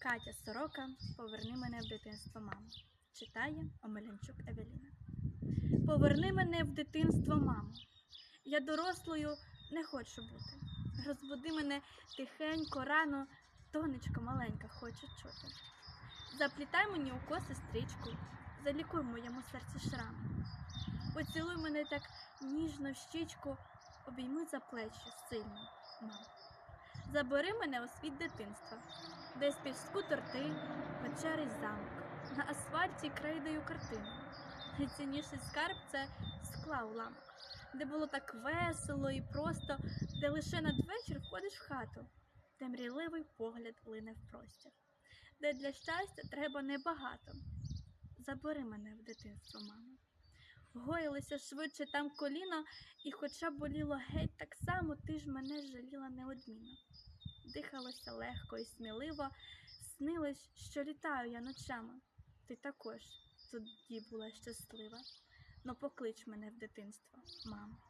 Катя Сорока, поверни мене в дитинство, мамо. Читає Омелянчук Евеліна. Поверни мене в дитинство, мамо. Я дорослою не хочу бути. Розбуди мене тихенько, рано, донечко маленька, хочу чути. Заплітай мені у коси стрічку, залікуй моєму серці шрам. Поцілуй мене так ніжно в щічку, обійми за плечі сильно, мамо. Забери мене у світ дитинства, десь піску торти, печери й замок, на асфальті крейдою картину. Найцінніший скарб це скла уламок, де було так весело і просто, де лише надвечір входиш в хату, де мрійливий погляд лине в простір, де для щастя треба небагато. Забери мене в дитинство, мамо. Гоїлося швидше там коліно, і хоча боліло геть так само, ти ж мене жаліла неодмінно. Дихалося легко і сміливо, снилось, що літаю я ночами. Ти також тоді була щаслива. Ну поклич мене в дитинство, мамо.